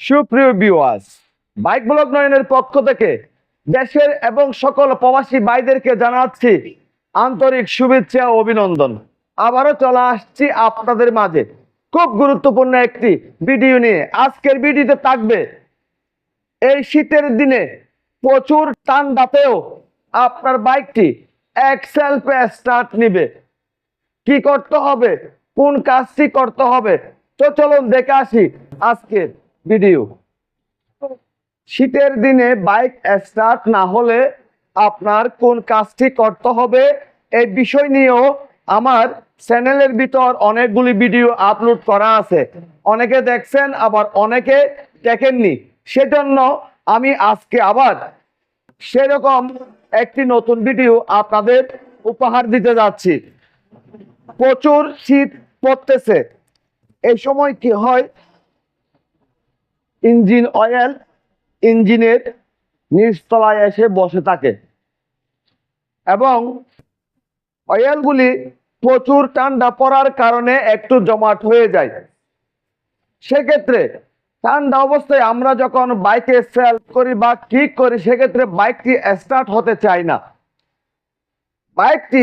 সুপ্রিয় বিওয়াস bike blog নয়নের পক্ষ থেকে দেশের এবং সকল প্রবাসী ভাইদেরকে জানাচ্ছি আন্তরিক শুভেচ্ছা ও অভিনন্দন। আবারও চলে আসছি আপনাদের মাঝে। খুব গুরুত্বপূর্ণ একটি ভিডিও নিয়ে। আজকের ভিডিওতে থাকবে, এই শীতের দিনে প্রচুর ঠান্ডাতেও আপনার বাইকটি এক সেলফে স্টার্ট নিবে। কি করতে হবে? কোন কাজটি করতে হবে? তো চলুন দেখে আসি আজকের ভিডিও। শীতের দিনে বাইক স্টার্ট না হলে আপনার কোন কাজটি করতে হবে এই বিষয় নিয়েও আমার চ্যানেলের ভিতর অনেকগুলি ভিডিও আপলোড করা আছে। অনেকে দেখছেন, আবার অনেকে দেখেননি। সেজন্য আমি আজকে আবার সেরকম একটি নতুন ভিডিও আপনাদের উপহার দিতে যাচ্ছি। প্রচুর শীত পড়তেছে। এই সময় কি হয়? ইঞ্জিন অয়েল ইঞ্জিনের নিচতলায় এসে বসে থাকে। এবং অয়েলগুলি প্রচুর ঠান্ডা পড়ার কারণে একটু জমাট হয়ে যায়। সেক্ষেত্রে ঠান্ডা অবস্থায় আমরা যখন বাইকে সেল করি বা কিক করি, সেক্ষেত্রে বাইকটি স্টার্ট হতে চায় না। বাইকটি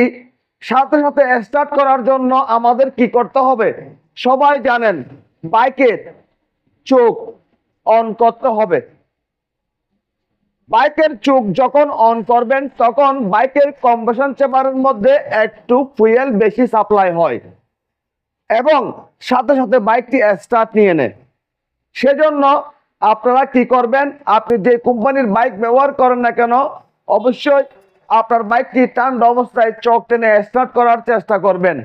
সাথে সাথে স্টার্ট করার জন্য আমাদের কি করতে হবে? সবাই জানেন, বাইকের চোখ অন করতে হবে। বাইকের চোখ যখন অন করবেন, তখন বাইকের কম্প্রেশন চেম্বারের মধ্যে একটু ফুয়েল বেশি সাপ্লাই হয়। এবং সাথে সাথে বাইকটি স্টার্ট নিয়ে নেয় সেজন্য আপনারা কি করবেন, আপনি যে কোম্পানির বাইক ব্যবহার করেন না কেন, অবশ্যই আপনার বাইকটি ঠান্ডা অবস্থায় চোখ টেনে স্টার্ট করার চেষ্টা করবেন।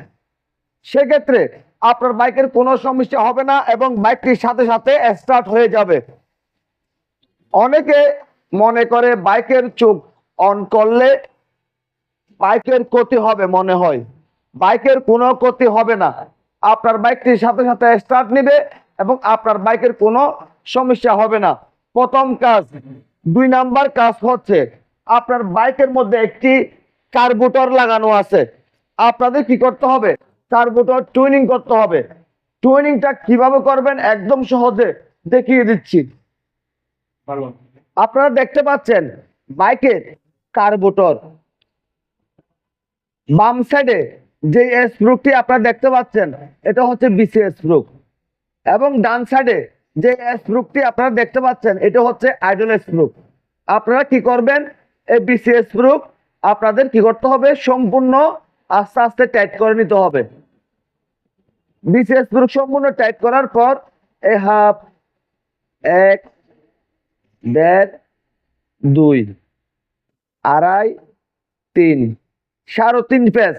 সেক্ষেত্রে আপনার বাইকের কোনো সমস্যা হবে না এবং বাইকটির সাথে সাথে স্টার্ট হয়ে যাবে। অনেকে মনে করে বাইকের চোখ অন করলে বাইকের ক্ষতি হবে মনে হয়। বাইকের কোনো ক্ষতি হবে না। আপনার বাইকটির সাথে সাথে স্টার্ট নেবে এবং আপনার বাইকের কোনো সমস্যা হবে না। প্রথম কাজ, দুই নাম্বার কাজ হচ্ছে আপনার বাইকের মধ্যে একটি কার্বুটর লাগানো আছে। আপনাদের কি করতে হবে? কার্বুটর টুইনিং করতে হবে। টুইনিংটা কীভাবে করবেন একদম সহজে দেখিয়ে দিচ্ছি। আপনারা দেখতে পাচ্ছেন বাইকের কার্বুটর বাম সাইডে যে স্প্রুকটি আপনারা দেখতে পাচ্ছেন, এটা হচ্ছে বিসি স্প্রুক এবং ডান সাইডে যে স্প্রুকটি আপনারা দেখতে পাচ্ছেন, এটা হচ্ছে আইডল স্প্রুক আপনারা কি করবেন? এই বিসি স্প্রুক আপনাদের কি করতে হবে? সম্পূর্ণ আস্তে আস্তে টাইট করে নিতে হবে। বিসি স্প্রুক সম্পূর্ণ টাইট করার পর এই হাফ এক, দেড়, দুই, আড়াই, তিন, সাড়ে তিন পেস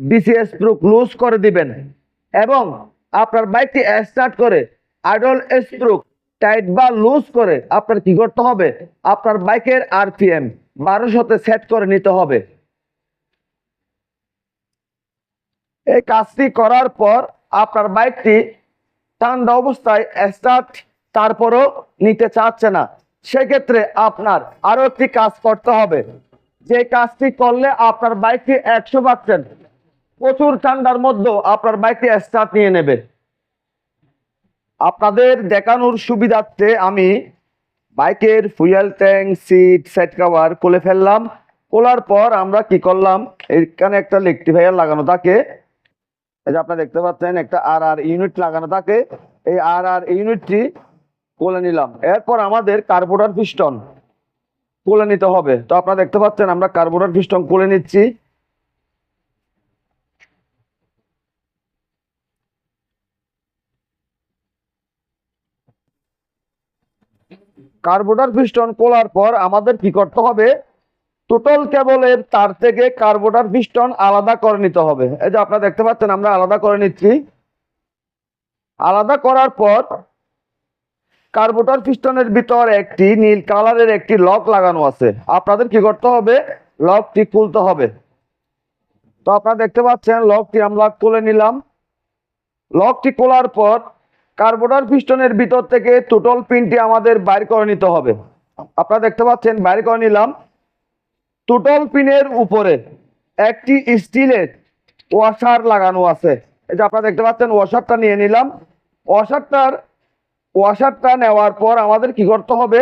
বিসিএস প্রুফ লুজ করে দিবেন। এবং আপনার বাইকটি স্টার্ট করে আইডল স্প্রুক টাইট বা লুজ করে আপনার কি করতে হবে? আপনার বাইকের আরপিএম বারোশোতে সেট করে নিতে হবে। এই কাজটি করার পর আপনার বাইকটি ঠান্ডা অবস্থায় স্টার্ট তারপরও নিতে চাচ্ছে না। সেক্ষেত্রে আপনার আরও একটি কাজ করতে হবে। যে কাজটি করলে আপনার বাইকটি একশো পার্সেন্ট, প্রচুর ঠান্ডার মধ্যেও আপনার বাইকটি স্টার্ট নিয়ে নেবে। আপনাদের দেখানোর সুবিধার্থে আমি বাইকের fuel tank seat set cover খুলে ফেললাম। খোলার পর আমরা কি করলাম? এখানে একটা লেকটিফায়ার লাগানো থাকে। এই যে আপনারা দেখতে পাচ্ছেন, একটা আর আর ইউনিট লাগানো থাকে। এই আর আর ইউনিটটি কোলে নিলাম। এরপর আমাদের কার্বোটার পিস্টন কোলে নিতে হবে। তো আপনারা দেখতে পাচ্ছেন, আমরা কার্বোডার পিস্টন কোলে নিচ্ছি। কার্বোডার পিস্টন খোলার পর আমাদের কি করতে হবে? টোটাল কেবলের তার থেকে কার্বোটার পিস্টন আলাদা করে নিতে হবে। এই যে আপনারা দেখতে পাচ্ছেন, আমরা আলাদা করে নিচ্ছি। আলাদা করার পর কার্বোটার পিস্টনের ভিতর একটি নীল কালারের একটি লক লাগানো আছে। আপনাদের কি করতে হবে? লকটি খুলতে হবে। তো আপনারা দেখতে পাচ্ছেন, লকটি আমরা খুলে নিলাম। লকটি খোলার পর কার্বোটার পিস্টনের ভিতর থেকে টোটাল পিনটি আমাদের বাইর করে নিতে হবে। আপনারা দেখতে পাচ্ছেন, বাইর করে নিলাম। টোটাল পিনের উপরে একটি স্টিলের ওয়াশার লাগানো আছে। এই যে আপনারা দেখতে পাচ্ছেন, ওয়াশারটা নিয়ে নিলাম। ওয়াশারটার, ওয়াশারটা নেওয়ার পর আমাদের কি করতে হবে?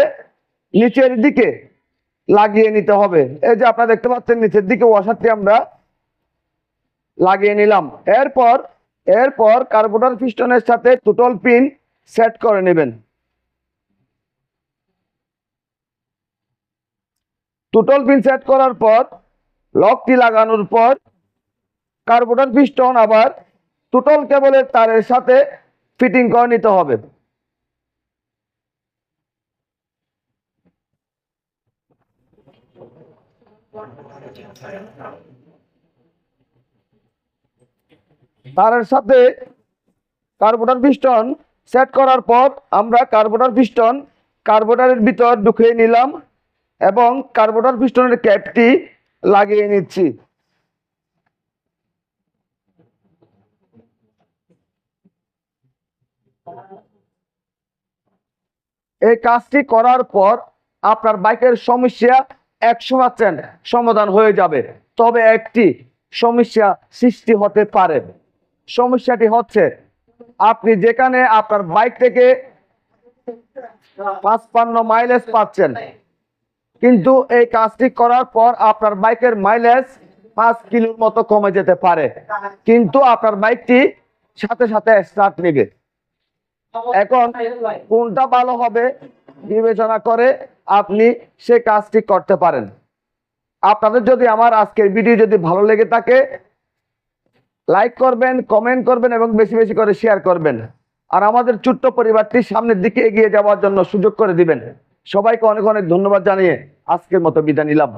নিচের দিকে লাগিয়ে নিতে হবে। এই যে আপনারা দেখতে পাচ্ছেন, নিচের দিকে ওয়াশারটি আমরা লাগিয়ে নিলাম। এরপর এরপর কার্বোটার পিস্টনের সাথে টোটাল পিন সেট করে নেবেন। টোটাল পিন সেট করার পর লকটি লাগানোর পর কার্বোটার পিস্টন আবার টোটাল কেবলের তারের সাথে ফিটিং করে নিতে হবে। তারের সাথে কার্বোটার পিস্টন সেট করার পর, আমরা কার্বোটার পিস্টন কার্বোটারের ভিতর ঢুকিয়ে নিলাম। এবং কার্বোটার পিস্টনের ক্যাপটি লাগিয়ে নিচ্ছি। এই কাজটি করার পর আপনার বাইকের সমস্যা একশো পার্সেন্ট সমাধান হয়ে যাবে। তবে একটি সমস্যা সৃষ্টি হতে পারে। সমস্যাটি হচ্ছে, আপনি যেখানে আপনার বাইক থেকে পাঁচপান্ন মাইলেজ পাচ্ছেন কিন্তু এই কাজটি করার পর আপনার বাইকের মাইলেজ পাঁচ কিলোর মতো কমে যেতে পারে। কিন্তু আপনার বাইকটি সাথে সাথে স্টার্ট নেবে। এখন কোনটা ভালো হবে বিবেচনা করে আপনি সে কাজটি করতে পারেন। আপনাদের যদি আমার আজকের ভিডিও যদি ভালো লেগে থাকে লাইক করবেন কমেন্ট করবেন এবং বেশি বেশি করে শেয়ার করবেন। আর আমাদের ছোট্ট পরিবারটি সামনের দিকে এগিয়ে যাওয়ার জন্য সুযোগ করে দিবেন। সবাইকে অনেক অনেক ধন্যবাদ জানিয়ে আজকের মতো বিদায় নিলাম।